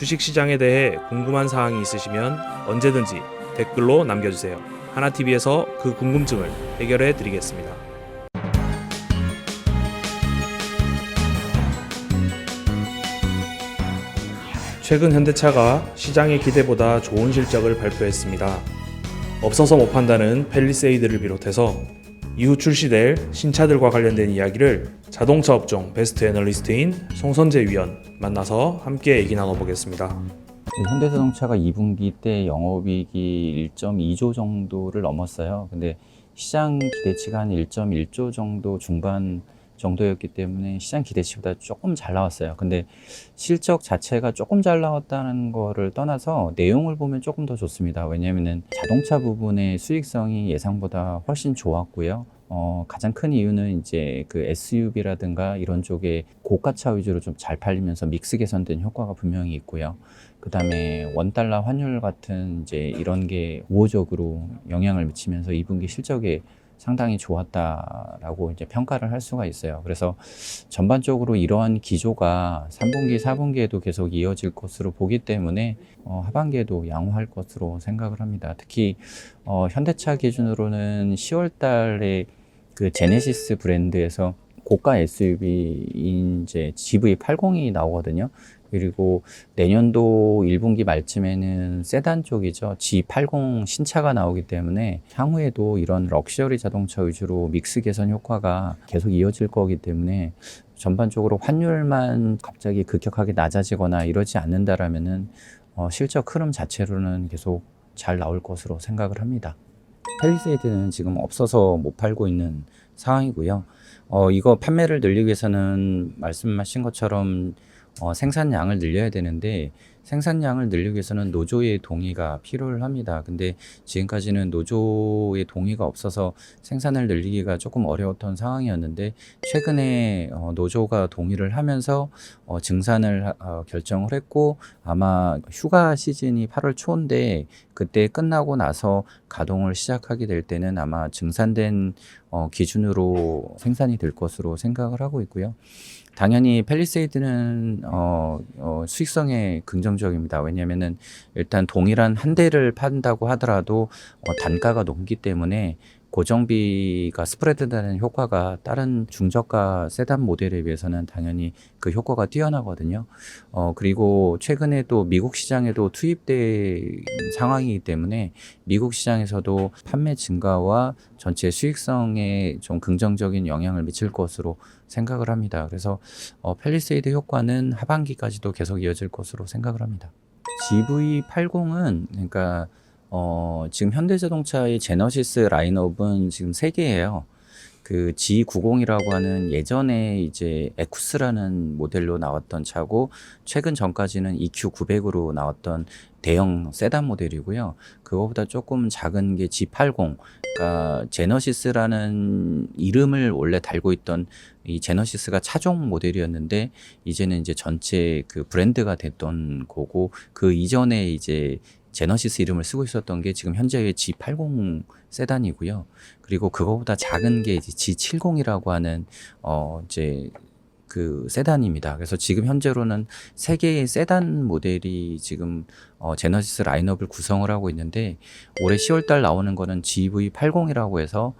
주식시장에 대해 궁금한 사항이 있으시면 언제든지 댓글로 남겨주세요. 하나TV에서 그 궁금증을 해결해 드리겠습니다. 최근 현대차가 시장의 기대보다 좋은 실적을 발표했습니다. 없어서 못 판다는 펠리세이드를 비롯해서 이후 출시될 신차들과 관련된 이야기를 자동차 업종 베스트 애널리스트인 송선재 위원 만나서 함께 얘기 나눠보겠습니다. 네, 현대자동차가 2분기 때 영업이익이 1.2조 정도를 넘었어요. 근데 시장 기대치가 한 1.1조 정도 중반 정도였기 때문에 시장 기대치보다 조금 잘 나왔어요. 근데 실적 자체가 조금 잘 나왔다는 거를 떠나서 내용을 보면 조금 더 좋습니다. 왜냐면은 자동차 부분의 수익성이 예상보다 훨씬 좋았고요. 어, 가장 큰 이유는 이제 그 SUV라든가 이런 쪽에 고가차 위주로 좀 잘 팔리면서 믹스 개선된 효과가 분명히 있고요. 그 다음에 원달러 환율 같은 이제 이런 게 우호적으로 영향을 미치면서 2분기 실적에 상당히 좋았다라고 이제 평가를 할 수가 있어요. 그래서 전반적으로 이러한 기조가 3분기, 4분기에도 계속 이어질 것으로 보기 때문에 어, 하반기에도 양호할 것으로 생각을 합니다. 특히 어, 현대차 기준으로는 10월 달에 그 제네시스 브랜드에서 고가 SUV인 이제 GV80이 나오거든요. 그리고 내년도 1분기 말쯤에는 세단 쪽이죠. G80 신차가 나오기 때문에 향후에도 이런 럭셔리 자동차 위주로 믹스 개선 효과가 계속 이어질 거기 때문에 전반적으로 환율만 갑자기 급격하게 낮아지거나 이러지 않는다라면은 어, 실적 흐름 자체로는 계속 잘 나올 것으로 생각을 합니다. 펠리세이드는 지금 없어서 못 팔고 있는 상황이고요. 어, 이거 판매를 늘리기 위해서는 말씀하신 것처럼 어, 생산량을 늘려야 되는데 생산량을 늘리기 위해서는 노조의 동의가 필요를 합니다. 근데 지금까지는 노조의 동의가 없어서 생산을 늘리기가 조금 어려웠던 상황이었는데 최근에 어, 노조가 동의를 하면서 어, 증산을 하- 어, 결정을 했고 아마 휴가 시즌이 8월 초인데 그때 끝나고 나서 가동을 시작하게 될 때는 아마 증산된 어, 기준으로 생산이 될 것으로 생각을 하고 있고요. 당연히 펠리세이드는 어, 어, 수익성에 긍정 적입니다. 왜냐하면은 일단 동일한 한 대를 판다고 하더라도 어, 단가가 높기 때문에 고정비가 스프레드되는 효과가 다른 중저가 세단 모델에 비해서는 당연히 그 효과가 뛰어나거든요. 어, 그리고 최근에 또 미국 시장에도 투입된 상황이기 때문에 미국 시장에서도 판매 증가와 전체 수익성에 좀 긍정적인 영향을 미칠 것으로 생각을 합니다. 그래서 어, 펠리세이드 효과는 하반기까지도 계속 이어질 것으로 생각을 합니다. GV80은 그러니까 어, 지금 현대자동차의 제너시스 라인업은 지금 세 개예요. 그 G90이라고 하는 예전에 이제 에쿠스라는 모델로 나왔던 차고 최근 전까지는 EQ900으로 나왔던 대형 세단 모델이고요. 그거보다 조금 작은 게 G80. 그러니까 제너시스라는 이름을 원래 달고 있던 이 제너시스가 차종 모델이었는데 이제는 이제 전체 그 브랜드가 됐던 거고 그 이전에 이제 제너시스 이름을 쓰고 있었던 게 지금 현재의 G80 세단이고요. 그리고 그거보다 작은 게 이제 G70이라고 하는 어 이제 그 세단입니다. 그래서 지금 현재로는 세 개의 세단 모델이 지금 어 제너시스 라인업을 구성을 하고 있는데 올해 10월 달 나오는 거는 GV80이라고 해서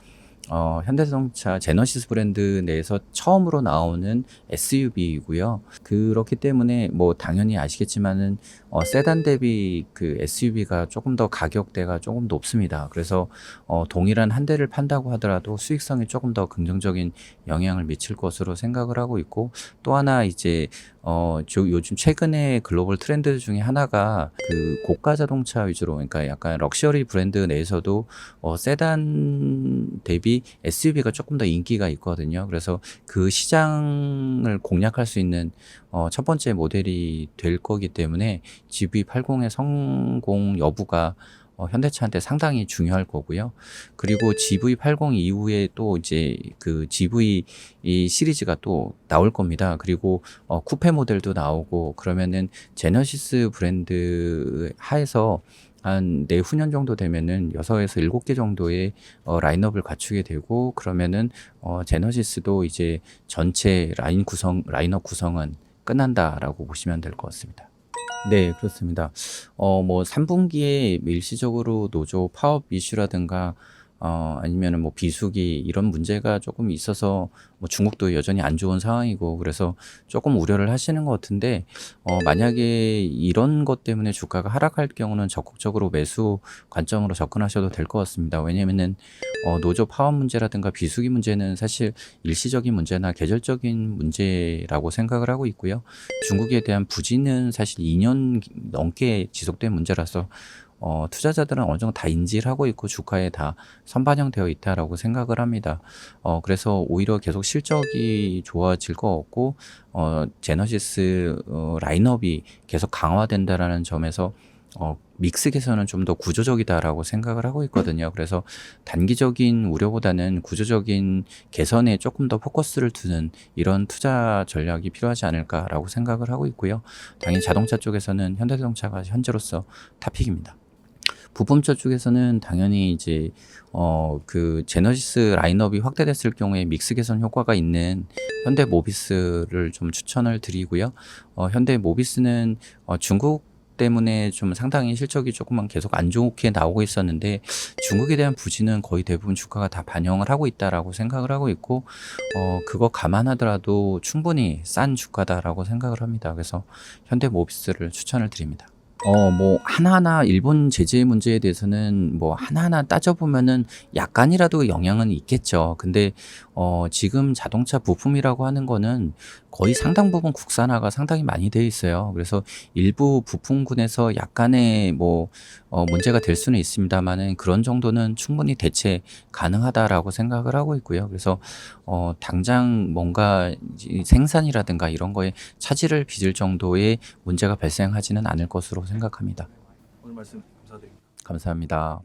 어, 현대자동차 제너시스 브랜드 내에서 처음으로 나오는 SUV이고요. 그렇기 때문에 뭐 당연히 아시겠지만은 어, 세단 대비 그 SUV가 조금 더 가격대가 조금 높습니다. 그래서 어, 동일한 한 대를 판다고 하더라도 수익성에 조금 더 긍정적인 영향을 미칠 것으로 생각을 하고 있고 또 하나 이제 어, 저 요즘 최근에 글로벌 트렌드 중에 하나가 그 고가 자동차 위주로 그러니까 약간 럭셔리 브랜드 내에서도 어, 세단 대비 SUV가 조금 더 인기가 있거든요. 그래서 그 시장을 공략할 수 있는 어, 첫 번째 모델이 될 거기 때문에 GV80의 성공 여부가 어, 현대차한테 상당히 중요할 거고요. 그리고 GV80 이후에 또 이제 그 GV 이 시리즈가 또 나올 겁니다. 그리고 어, 쿠페 모델도 나오고 그러면은 제너시스 브랜드 하에서 한 내후년 정도 되면은 6에서 7개 정도의 어, 라인업을 갖추게 되고 그러면은 어, 제너시스도 이제 전체 라인 구성 라인업 구성은 끝난다라고 보시면 될 것 같습니다. 네, 그렇습니다. 어, 뭐 3분기에 일시적으로 노조 파업 이슈라든가 어, 아니면은 뭐 비수기 이런 문제가 조금 있어서 뭐 중국도 여전히 안 좋은 상황이고 그래서 조금 우려를 하시는 것 같은데 어, 만약에 이런 것 때문에 주가가 하락할 경우는 적극적으로 매수 관점으로 접근하셔도 될 것 같습니다. 왜냐면은 어, 노조 파업 문제라든가 비수기 문제는 사실 일시적인 문제나 계절적인 문제라고 생각을 하고 있고요. 중국에 대한 부진은 사실 2년 넘게 지속된 문제라서 어, 투자자들은 어느 정도 다 인지를 하고 있고 주가에 다 선반영되어 있다라고 생각을 합니다. 어, 그래서 오히려 계속 실적이 좋아질 것 같고 어, 제너시스 어, 라인업이 계속 강화된다라는 점에서 어, 믹스 개선은 좀더 구조적이다라고 생각을 하고 있거든요. 그래서 단기적인 우려보다는 구조적인 개선에 조금 더 포커스를 두는 이런 투자 전략이 필요하지 않을까라고 생각을 하고 있고요. 당연히 자동차 쪽에서는 현대자동차가 현재로서 탑픽입니다. 부품차 쪽에서는 당연히 이제 어 그 제너시스 라인업이 확대됐을 경우에 믹스 개선 효과가 있는 현대 모비스를 좀 추천을 드리고요. 어 현대 모비스는 어 중국 때문에 좀 상당히 실적이 조금만 계속 안 좋게 나오고 있었는데 중국에 대한 부진은 거의 대부분 주가가 다 반영을 하고 있다라고 생각을 하고 있고 어 그거 감안하더라도 충분히 싼 주가다라고 생각을 합니다. 그래서 현대 모비스를 추천을 드립니다. 어, 뭐, 하나하나 일본 제재 문제에 대해서는 뭐, 하나하나 따져보면은 약간이라도 영향은 있겠죠. 근데, 어, 지금 자동차 부품이라고 하는 거는 거의 상당 부분 국산화가 상당히 많이 돼 있어요. 그래서 일부 부품군에서 약간의 뭐, 어, 문제가 될 수는 있습니다만은 그런 정도는 충분히 대체 가능하다라고 생각을 하고 있고요. 그래서, 어, 당장 뭔가 이 생산이라든가 이런 거에 차질을 빚을 정도의 문제가 발생하지는 않을 것으로 생각합니다. 오늘 말씀 감사드립니다. 감사합니다.